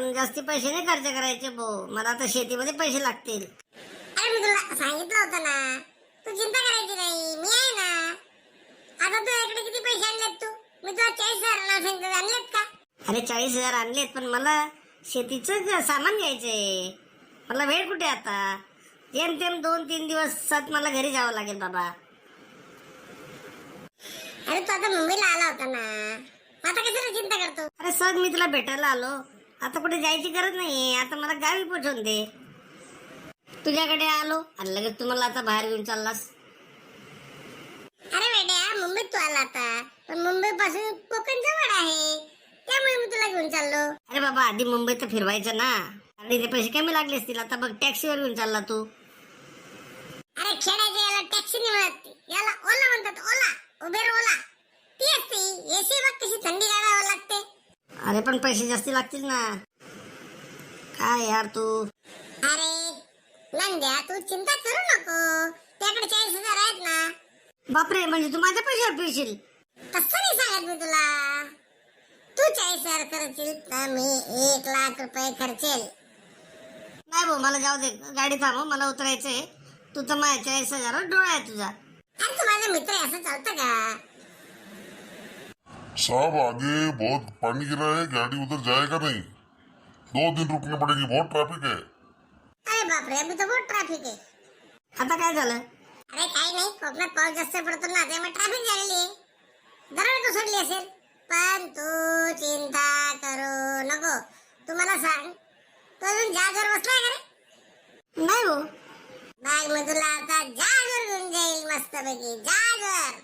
पण जास्ती पैसे नाही खर्च करायचे भाऊ. मला आता शेतीमध्ये पैसे लागतील. अरे मी तुला सांगितलं होतं ना तू चिंता करायची नाही. मी आहे ना आता तुझ्याकडे किती पैसे आणलेत तू? मी तुला चाळीस हजार नाव सांगितलं. आणलेत का? अरे चाळीस हजार आणलेत पण मला शेतीचं सामान घ्यायचंय. मला वेळ कुठे आता? जेम तेम दोन तीन दिवसात मला घरी जावं लागेल बाबा. अरे तू आता मुंबईला आला होता ना. आता कशाला चिंता करतो? अरे सर मी तुला भेटायला आलो. आता कुठे जायची गरज नाही आता मला गावी पोचवून दे. तुझ्याकडे आलो आणि लगेच तुम्हाला आता बाहेर घेऊन चाललास. अरे बेड्या मुंबईत तू आला आता. पण मुंबई पासून कोकण जवळ आहे. त्यामुळे मी तुला घेऊन चाललो. अरे बाबा आधी मुंबईत तर फिरवायचं ना. आणि ते पैसे कमी लागले असतील. आता बघ टॅक्सीवर घेऊन चालला तू. अरे खेड्याच्या याला टॅक्सी नाही म्हणत याला ओला म्हणतात ओला. उबेर ओला. ती असते एसी बघ कशी थंडी गाडावं लागते. अरे पण पैसे जास्ती लागतील ना. काय यार तू? अरे नंद्या तू चिंता करू नको. त्याकडे चाळीस हजार आहेत ना. बापरे म्हणजे तू माझ्या पैशावर फिरशील तसं नाही सांगत मी तुला? तू चाळीस हजार खर्चील तर मी एक लाख रुपये खर्चेल. नाही भाऊ मला जाऊ दे. गाडी थांबव मला उतरायचंय. तू तर माझ्या चाळीस हजारावर डोळा आहे तुझा. अरे तू माझा मित्र आहे असं चालतं का? साहब आगे बहुत पानी गिरा है गाड़ी उधर जाएगा नहीं। दो दिन रुकनी पड़ेगी बहुत ट्रैफिक है। अरे बापरे अभी तो बहुत ट्रॅफिक आहे आता काय झालं अरे काही नाही कोकणात पाऊस जास्त पडतो ना त्यामुळे ट्रॅफिक झालेली आहे दरवाजा कोसळली असेल पण तू चिंता करू नको तू मला सांग तू अजून जहाजवर बसलाय का रे? नाही हो. बाग मी तुला आता जहाजवर घेऊन जाईल मस्तपैकी जहाजवर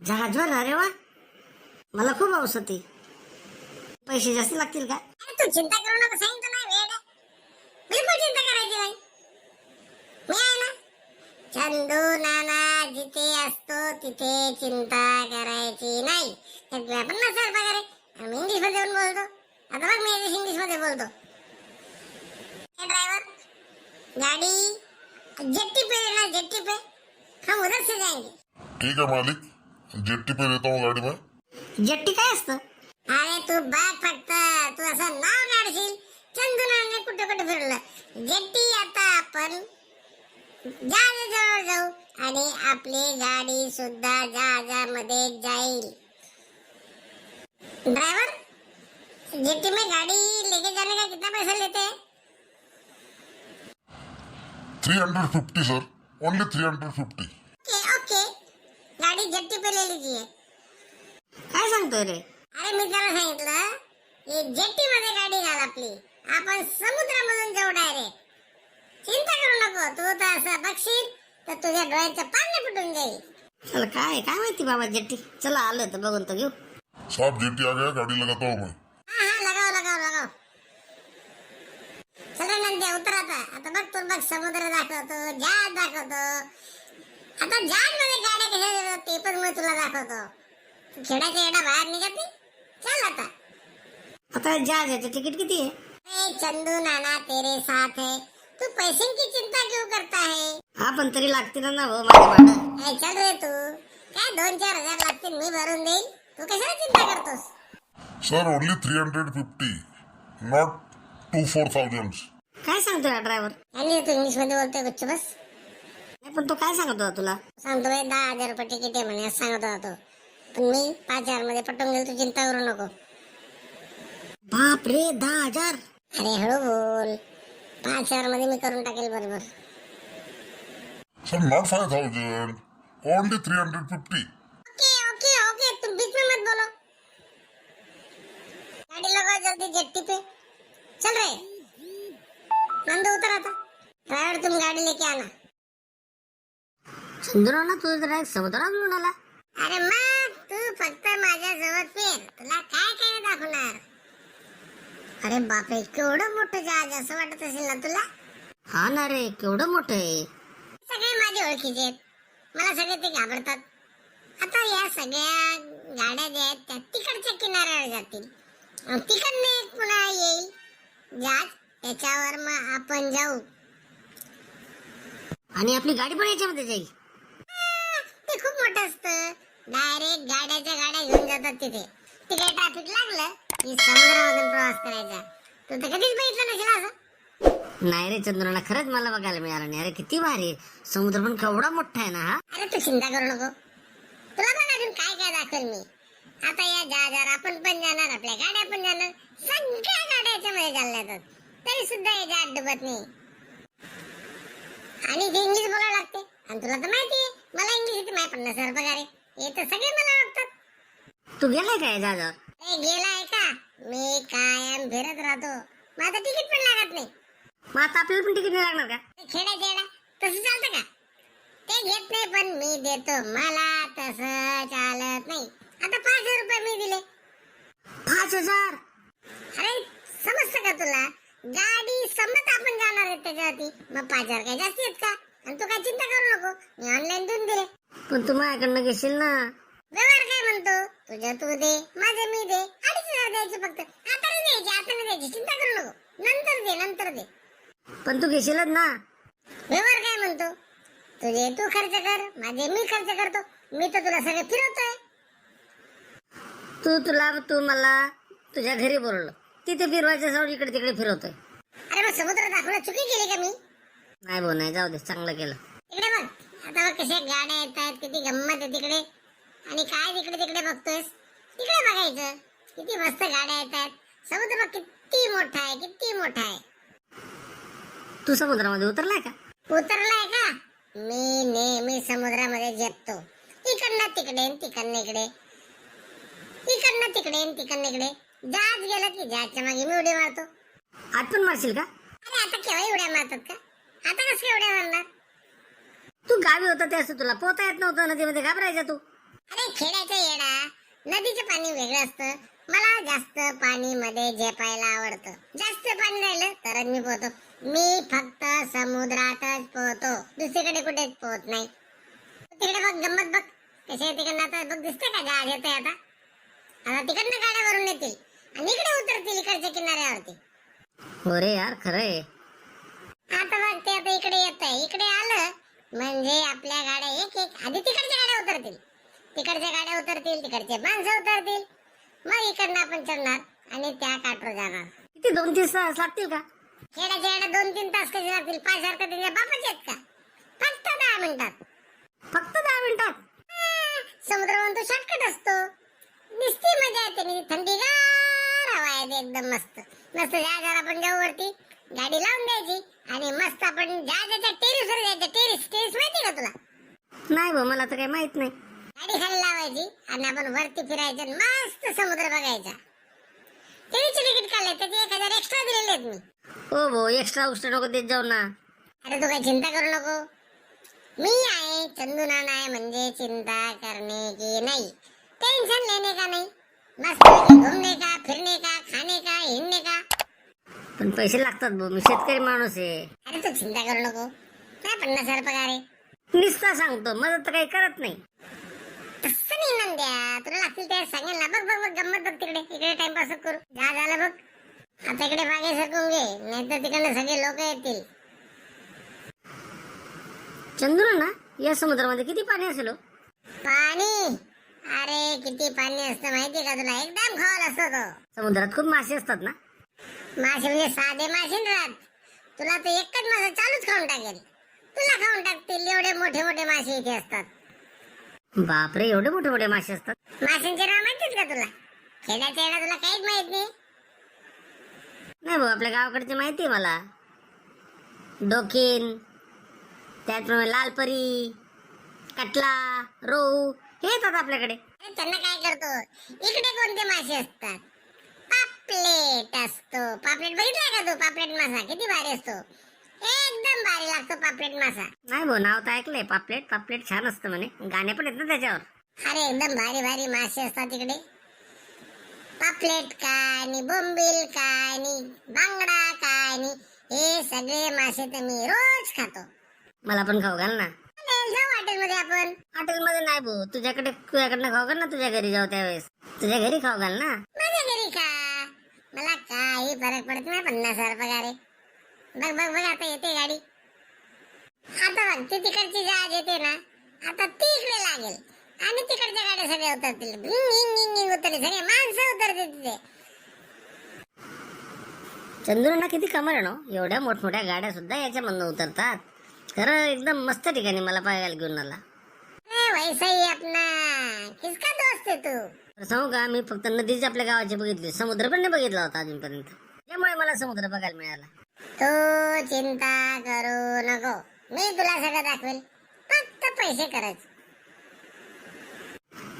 जहाजवर अरे वा. मला खूप हौस होती. पैसे जास्त लागतील का? अरे तू चिंता करू नको सांगितलं नाही वेळ आहे. बिलकुल चिंता करायची नाही. मी आहे ना चंदू नाना जिथे असतो तिथे चिंता करायची नाही. तर तुला पन्नास हजार पगार आहे आम्ही इंग्लिशमध्ये येऊन बोलतो. आता बघ मी इंग्लिशमध्ये बोलतो. हे ड्रायव्हर गाडी जेट्टी पे लेना जेट्टी पे. हम उधर से जाएंगे ठीक है मालिक. जेट्टी पे लेता हूँ गाड़ी में जेट्टी काय असतं? अरे तू बघ फक्त तू असं नाव काढशील. चंदुनाने कुठे कुठे फिरलं. जेट्टी आता आपण जहाजाजवळ जाऊ आणि आपली गाडी सुद्धा जहाजामध्ये जाईल. ड्राइवर जेट्टी में गाड़ी लेके जाने का कितना पैसा लेते? हैं three hundred fifty sir only three hundred fifty okay okay गाड़ी जेट्टी पे ले लीजिए काय सांगतोय रे? अरे मी त्याला सांगितलं जेट्टी मध्ये गाडी घाल आपली. आपण समुद्रामधून जाऊ डायरेक्ट चिंता करू नको. तू तर असं बघशील तर तुझ्या डोळ्याचं पाणी फुटून जाईल. चल काय काय माहिती बाबा जेट्टी? चला आलं तर बघून तर घेऊ. साहब जेट्टी आ गया गाड़ी लगाता हूँ मैं हा हा लगाव लगाव लगाव. चला नंद्या उतर आता. आता बघ तू बघ समुद्र दाखवतो जहाज दाखवतो. आता जहाजमध्ये गाड्या कशा ते पण मी तुला दाखवतो. तू खेळाच्या येडा बाहेर निघत नाही? चल आता. आता जहाजाचं तिकीट किती आहे? ए चंदू नाना तेरे साथ है. तू पैसे की चिंता क्यों करता है? हा पण तरी लागतील ना हो माझं भाडं. चल रे तू. काय दोन चार हजार लागतील मी भरून देईल. तू कशाला चिंता करतोस? Sir only three hundred fifty not two four thousand काय सांगतोय ड्रायव्हर आणि तू इंग्लिशमध्ये बोलतोय गुच्छ बस. नाही पण तो काय सांगत होता तुला? सांगतो बाई दहा हजार रुपये तिकीट आहे म्हणे असं सांगत होता तो. पण मी पाच हजारमध्ये पटवून गेलो तू चिंता करू नको. बाप रे दहा हजार? अरे हळू बोल. पाच हजारमध्ये मी करून टाकेल बरोबर. Sir not five thousand only three hundred fifty okay okay okay तुम बीच में मत बोलो. गाड़ी लगाओ जल्दी जेट्टी पे चल रहे नंदू उतर आता. ड्राइवर तुम गाड़ी लेके आना ना तुझं जरा समुद्रात घेऊन आला. अरे मग तू फक्त माझ्या सोबत फिर. तुला काय काय दाखवणार? अरे बापरे केवढं मोठं जहाज असं वाटत असेल ना तुला? हा ना रे केवढं मोठं आहे. सगळे माझे ओळखीचे आहेत. मला सगळे ते घाबरतात. आता या सगळ्या गाड्या ज्या आहेत त्या तिकडच्या किनाऱ्यावर जातील. आणि तिकडनं एक पुन्हा येईल जहाज. त्याच्यावर मग आपण जाऊ. आणि आपली गाडी पण याच्यामध्ये जाईल. डायरेक्ट गाड्याच्या गाड्या घेऊन जातात तिथे. तिथे ट्रॅफिक लागलं की समुद्रामधून प्रवास करायचा. तू तर कधीच बघितलं नसेल असं. नाही रे चंद्राला खरंच मला बघायला मिळालं नाही. अरे किती भारी. समुद्र पण केवढा मोठा आहे ना हा? अरे तू चिंता करू नको. तुला पण अजून काय काय दाखवेल मी? आता या जहाजावर आपण पण जाणार आपल्या गाड्या पण जाणार. सगळ्या गाड्या याच्यामध्ये चालल्या जातात. तरी सुद्धा हे जहाज डुबत नाही. आणि ते इंग्लिश बोलायला लागते. आणि तुला तर माहिती इंग्लिश येते माझ्या पन्नास हजार पगार आहे हे तर सगळे मला वाटतात तू गेलाय काय जहाजावर ए गेलाय का? मी कायम फिरत राहतो. माझं तिकीट पण लागत नाही. मग आता आपल्याला पण तिकीट नाही लागणार का? तसं चालतं का? ते घेत नाही पण मी देतो. मला तसं चालत नाही. आता पाच हजार रुपये मी दिले. पाच हजार? अरे समजतं का तुला? गाडी समज आपण जाणार आहे त्याच्यावरती. मग पाच हजार काय जास्ती आहेत का? आणि तू काय चिंता करू नको. मी ऑनलाईन देऊन दिले. पण तू माझ्याकडनं घेशील ना? व्यवहार काय म्हणतो? तुझ्या तू दे माझे मी दे. अडीच हजार द्यायचे फक्त. आता नाही द्यायचे आता नाही द्यायचे. चिंता करू नको. नंतर दे नंतर दे. पण तू घेशीलच ना? व्यवहार काय म्हणतो? तुझे तू खर्च कर माझे मी खर्च करतो. मी तर तुला सगळं फिरवतोय. तू तुला तू मला तुझ्या घरी बोलवलं. तिथे फिरवायचं जाऊन इकडे तिकडे फिरवतोय. अरे मग समुद्र दाखवणं चुकी केली का मी? नाही भाऊ नाही. जाऊ दे चांगलं केलं. कशा गाड्या येत आहेत किती गंमत आहे तिकडे. आणि काय तिकडे तिकडे बघतोयस? तिकडे बघायचं. किती मस्त गाड्या येत आहेत समुद्र किती मोठा आहे किती मोठा आहे. तू समुद्रामध्ये उतरलाय का? उतरलाय का? मी नेहमी समुद्रामध्ये झेपतो. इकडनं तिकडे तिकडनं इकडे. इकडनं तिकडे तिकडनं इकडे. जहाज गेलं की जहाजच्या मागे मी उडी मारतो. आज पण मारशील का? अरे आता केव्हा उड्या मारतात का? आता कसं उड्या मारणार? तू गावी होता ते असं तुला पोता येत नव्हतं नदीमध्ये घाबरायचा तू. अरे खेळायचा येडा नदीचं पाणी वेगळं असतं. मला जास्त पाणी मध्ये झेपायला आवडतं. जास्त पाणी राहिलं तरच मी पोहतो. मी फक्त समुद्रातच पोहतो. दुसरीकडे कुठेच पोहत नाही. तिकडे बघ गंमत बघ. कसे तिकडनं आता? बघ दिसतंय का जहाज येतंय आता? आता तिकडनं गाड्या भरून येतील आणि इकडे उतरतील इकडच्या किनाऱ्यावरती. हो रे यार खरं आहे. आता बघ ते आता इकडे येत आहे इकडे आलं म्हणजे आपल्या गाड्या एक एक. आधी तिकडच्या गाड्या उतरतील. तिकडच्या गाड्या उतरतील तिकडचे माणसं उतरतील. मग इकडनं आपण चढणार आणि त्या काठवर जाणार. किती दोन तीन तास लागतील का? खेळाच्या गाड्या दोन तीन तास कसे लागतील? पाच सारखं त्यांच्या बापाचे आहेत का? फक्त दहा मिनिटात. फक्त दहा मिनिटात? हा, समुद्र म्हणतो शॉर्टकट असतो. दिसती मजा येते. नी थंडीगार हवा येते एकदम मस्त. मस्त जहाजावर आपण जाऊ वरती गाडी लावून द्यायची आणि मस्त आपण जहाजाच्या टेरिसवर जायचं. टेरिस टेरिस माहिती का तुला? नाही भाऊ मला तर काही माहीत नाही. गाडी खाली लावायची आणि आपण वरती फिरायचं मस्त समुद्र बघायचा. टेरिसचे तिकीट काढले त्याचे एक हजार एक्स्ट्रा दिलेले आहेत मी. हो भाऊ एक्स्ट्रा उस्ट्रा नको देत जाऊ ना. अरे तू काही चिंता करू नको. मी आहे चंदू नाना आहे म्हणजे चिंता करने की नहीं. टेंशन लेने का नहीं? का पण पैसे लागतात भाऊ मी शेतकरी माणूस आहे. अरे तू चिंता करू नको. काय पन्नास हजार पगार आहे. निस्ता सांगतो मदत तर काही करत नाही. तसं नाही नंद्या तुला लागतील त्या सांगेल ना. बघ बघ बघ गंमत बघ तिकडे. इकडे टाइमपास करू. जा झालं बघ. आता इकडे मागे सरकून घे. नाहीतर तिकडे सगळे लोक येतील. चंद्र ना या समुद्रामध्ये किती पाणी असेल हो? पाणी? अरे किती पाणी असतं माहिती का तुला? एकदम खोल असतो तो. समुद्रात खूप मासे असतात ना? मासे म्हणजे साधे मासे राहत तुला तर एकच मासा चालूच खाऊन टाकेल. तुला खाऊन टाकतील एवढे मोठे मोठे मासे इथे असतात. बापरे एवढे मोठे मोठे मासे असतात? माशांचे नाव माहितीच का तुला? खेड्याच्या येडा तुला काहीच माहीत नाही. नाही भाऊ आपल्या गावाकडची माहिती आहे मला. डोकीन त्याचप्रमाणे लालपरी कटला रोहू येतात आपल्याकडे. त्यांना काय करतो? इकडे कोणते मासे असतात? पापलेट असतो. पापलेट बघितला का तू? पापलेट मासा. किती भारी असतो. एकदम भारी लागतो पापलेट मासा. नाही भाऊ नाव तर ऐकलंय. पापलेट पापलेट छान असतं म्हणे. गाणे पण येत ना त्याच्यावर. अरे एकदम भारी भारी मासे असतात तिकडे. पापलेट काय आणि बोंबील काय आणि बांगडा काय आणि हे सगळे मासे तर मी रोज खातो. मला पण खाऊ घाल ना. हॉटेलमध्ये आपण. हॉटेलमध्ये नाही भाऊ. तुझ्याकडे तुझ्याकडनं खाऊ घाल ना तुझ्या घरी जाऊ त्यावेळेस. तुझ्या घरी खाऊ घाल ना. माझ्या घरी का मला काही फरक पडत नाही पन्नास हजार पगार आहे. बघ बघ बघ आता येते गाडी. आता बघ ती तिकडची जहाज येते ना आता ती इकडे लागेल. आणि तिकडच्या गाड्या सगळ्या उतरतील. उतरली. सगळे माणसं उतरते तिथे. चंद्रूंना किती कमर आहे ना हो? एवढ्या मोठमोठ्या गाड्या सुद्धा याच्यामधनं उतरतात. खरं एकदम मस्त ठिकाणी मला पाहायला घेऊन आला. ए, वैसा अपना किसका दोस्त तू? सांगू का मी फक्त नदीच आपल्या गावाची बघितली समुद्र पण नाही बघितला होता अजूनपर्यंत. त्यामुळे मला समुद्र बघायला मिळाला. तू चिंता करू नको. मी तुला सगळं दाखवेल. फक्त पैसे करायचे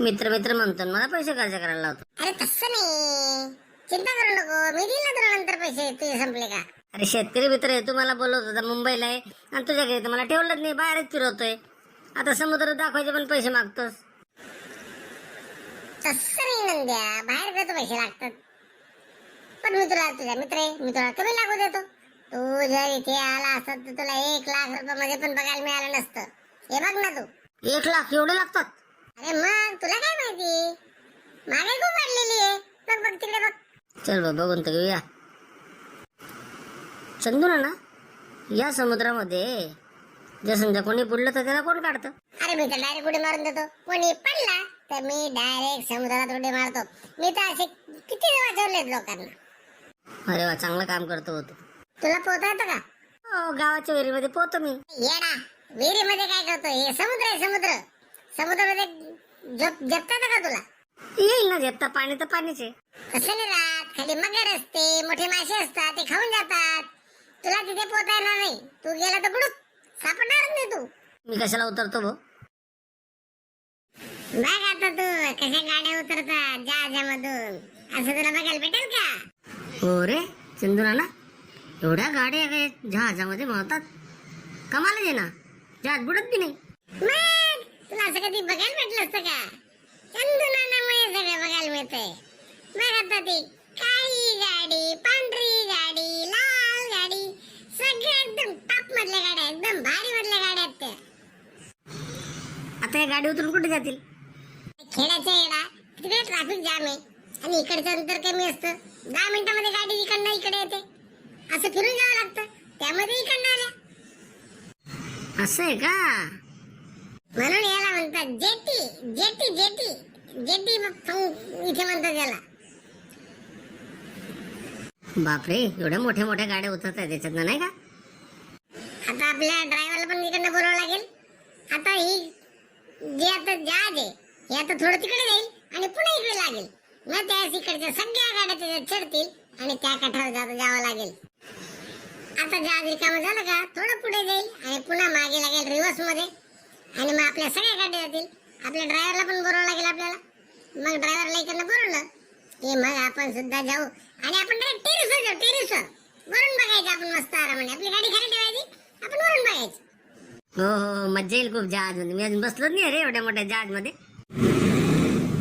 मित्र मित्र म्हणतो मला पैसे खर्च करायला लावतो. अरे तसं नाही. चिंता करू नको. मी दिल तुला नंतर पैसे तुझे संपले का? अरे शेतकरी मित्र आहे तू मला बोलवत होता मुंबईला आहे. आणि तुझ्या घरी तर मला ठेवलंच नाही बाहेरच फिरवतोय. आता समुद्र दाखवायचे पण पैसे मागतोस. तसं नाही नंद्या बाहेर गेलो पैसे लागतात. पण मी तुला तुझा मित्र आहे मी तुला कमी लागू देतो. तू जर इथे आला असत तर तुला एक लाख रुपयामध्ये पण बघायला मिळालं नसतं. हे बघ ना तू. एक लाख एवढे लागतात? अरे मग तुला काय माहिती? मागे खूप वाढलेली आहे. बघ बघ तिकडे बघ. चल बघून तर घेऊया. चंदू ना या समुद्रामध्ये जर समजा कोणी बुडलं तर त्याला कोण काढतं? अरे मी तर डायरेक्ट उडी मारून देतो. कोणी पडला तर मी डायरेक्ट समुद्रात उडी मारतो. मी तर असे किती वाचवलेत लोकांना. अरे वा चांगलं काम करतो होतो तुला पोहता येतं का? हो गावाच्या विहिरीमध्ये पोहतो मी. येडा विहिरीमध्ये काय करतो हे समुद्र आहे समुद्र. समुद्रामध्ये झोप जपतात का तुला? येईल ना जेपता पाणी तर पाणीच आहे. कसं नाही राहत. खाली मगर असते मोठे मासे असतात ते खाऊन जातात. तिथे पोहता येणार नाही. तू गेला तर बुडूक सापडणारच नाही तू. मी कशाला उतरतो भाऊ बघ आता तू कशा गाड्या उतरतात जहाजामधून असं तुला बघायला भेटेल का? हो रे चंदू ना? एवढ्या गाड्या काय जहाजामध्ये मावतात कमाल आहे ना? जहाज बुडत बी नाही. मग तुला असं कधी बघायला भेटलं असतं का? चंदनामुळे सगळं बघायला मिळतंय. बघ आता ती काळी गाडी पांढरी गाडी लाल गाडी सगळ्या एकदम टॉप मधल्या गाड्या एकदम भारी मधल्या गाड्या आहेत त्या आता या गाडी उतरून कुठे जातील? खेड्याच्या येडा तिकडे ट्रॅफिक जाम आहे. आणि इकडचं अंतर कमी असतं. दहा मिनिटामध्ये गाडी इकडनं इकडे येते. असं फिरून जावं लागतं. त्यामध्ये इकडनं आल्या. असं आहे का? म्हणून याला म्हणतात जेटी जेटी जेटी. जेटी इथे म्हणतात याला. बापरे एवढ्या मोठ्या मोठ्या गाड्या उतरत आहेत. त्याच्यातनं नाही का? आता आपल्या ड्रायव्हरला पण इकडनं बोलावं लागेल. आता ही जे आता जहाज आहे हे आता थोडं तिकडे जाईल आणि पुन्हा इकडे लागेल. मग त्यास इकडच्या सगळ्या गाड्या त्याच्यात चढतील आणि त्या काठावर जाता जावं लागेल. आता जहाज रिकामं झालं का थोडं पुढे जाईल आणि पुन्हा मागे लागेल रिव्हर्समध्ये. आणि मग आपल्या सगळ्या गाड्या जातील. आपल्या ड्रायव्हरला पण बोलावं लागेल आपल्याला. मग ड्रायव्हरला इकडनं बोलवलं की मग आपण सुद्धा जाऊ. आणि आपण डायरेक्ट टेरिसवर जाऊ टेरिसवर वरून बघायचं आपण मस्त आरामाने. आपली गाडी खाली ठेवायची आपण वरून बघायचं. हो हो मजा येईल खूप जहाजमध्ये. मी अजून बसलोच नाही रे एवढ्या मोठ्या जहाजमध्ये.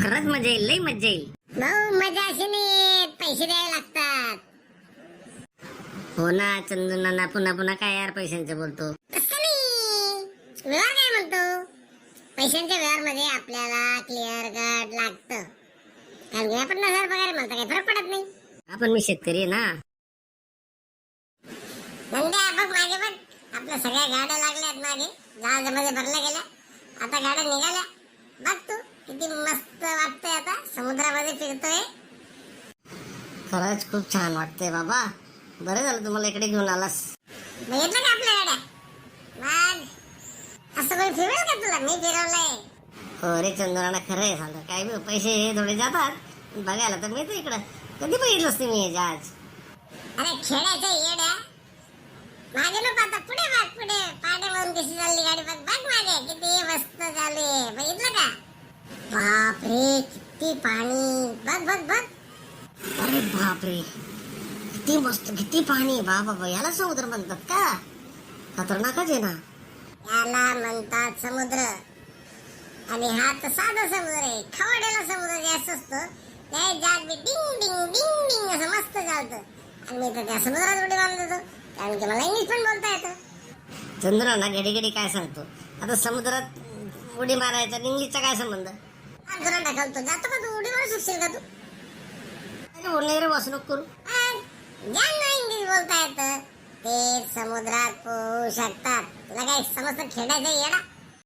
खरंच मजा येईल लई मजा येईल. भाऊ मजा अशी नाही. पैसे द्यावे लागतात. हो ना चंदू नाना पुन्हा पुन्हा काय यार पैशांचं बोलतो. तसं नाही. व्यवहार काय म्हणतो? पैशांच्या व्यवहारमध्ये आपल्याला क्लिअर कट लागतं. कारण की पन्नास हजार पगार म्हणता काही फरक पडत नाही. आपण मी शेतकरी आहे ना. नंद्या बघ मागे बघ आपल्या सगळ्या गाड्या लागल्यात मागे. जहाजामध्ये भरल्या गेल्या. आता गाड्या निघाल्या. बघ तू किती मस्त वाटतंय आता. समुद्रामध्ये फिरतोय. खरंच खूप छान वाटतंय बाबा. बरं झालं तुम्हाला इकडे घेऊन आलास. बघितलं का आपल्या गाड्या? मग असं कोणी फिरवलं का तुला? मी फिरवलंय. हो रे चंद्राना खरं आहे सांगतो काय बी हो, पैसे हे थोडे जातात. बघायला तर मिळतं इकडं. कधी बघितलंस तुम्ही हे जहाज? अरे खेळायचं येड्या. मागे नको आता पुढे बघ पुढे. पाड्या लावून कशी चालली गाडी बघ बघ मागे. किती मस्त चालू आहे बघितलं का? बाप रे किती पाणी. बघ बघ बघ. अरे बापरे. किती मस्त किती पाणी. बाबा याला समुद्र म्हणतात का? खतरनाकच आहे ना. याला म्हणतात समुद्र. आणि हा तर साधा समुद्र आहे. खवडेला समुद्र जास्त असतो. त्या जाग बी डिंग डिंग डिंग डिंग असं मस्त चालतं. आणि मी तर त्या समुद्रात उडी मारून देतो कारण की मला इंग्लिश पण बोलता येतं. चंद्राना घडी घडी काय सांगतो? आता समुद्रात उडी मारायचा इंग्लिशचा काय संबंध? हात धरून ढकलतो. जातो का तू? उडी मारू शकशील का तू? बोलणे रे वासनूक करू ज्यांना इंग्लिश बोलता येतं ते समुद्रात पोहू शकतात. तुला काय समजतं? खेळायचं येडा?